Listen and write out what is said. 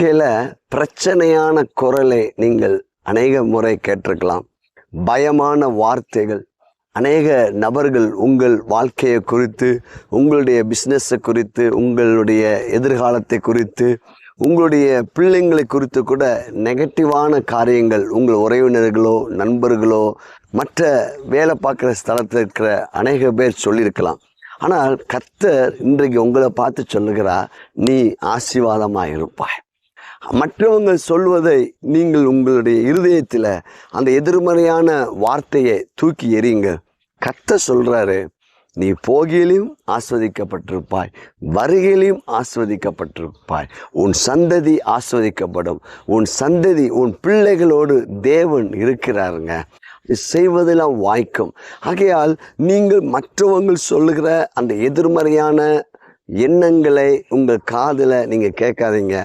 வாழ்க்கையில பிரச்சனையான குரலை நீங்கள் அநேக முறை கேட்டிருக்கலாம். பயமான வார்த்தைகள் அநேக நபர்கள் உங்கள் வாழ்க்கையை குறித்து உங்களுடைய பிஸ்னஸை குறித்து உங்களுடைய எதிர்காலத்தை குறித்து உங்களுடைய பிள்ளைங்களை குறித்து கூட நெகட்டிவான காரியங்கள் உங்கள் உறவினர்களோ நண்பர்களோ மற்ற வேலை பார்க்குற ஸ்தலத்தில் இருக்கிற அநேக பேர் சொல்லியிருக்கலாம். ஆனால் கத்தர் இன்றைக்கு உங்களை பார்த்து சொல்லுகிறா நீ ஆசீர்வாதமாக இருப்பாய் மற்றவங்க சொல்வதை நீங்கள் உங்களுடைய இருதயத்தில் அந்த எதிர்மறையான வார்த்தையை தூக்கி எறியுங்க கத்த சொல்கிறாரு நீ போகிலையும் ஆஸ்வதிக்கப்பட்டிருப்பாய் வருகையிலையும் ஆஸ்வதிக்கப்பட்டிருப்பாய். உன் சந்ததி ஆஸ்வதிக்கப்படும். உன் சந்ததி உன் பிள்ளைகளோடு தேவன் இருக்கிறாருங்க. செய்வதெல்லாம் வாய்க்கும். ஆகையால் நீங்கள் மற்றவங்கள் சொல்லுகிற அந்த எதிர்மறையான எண்ணங்களை உங்கள் காதில் நீங்கள் கேட்காதீங்க.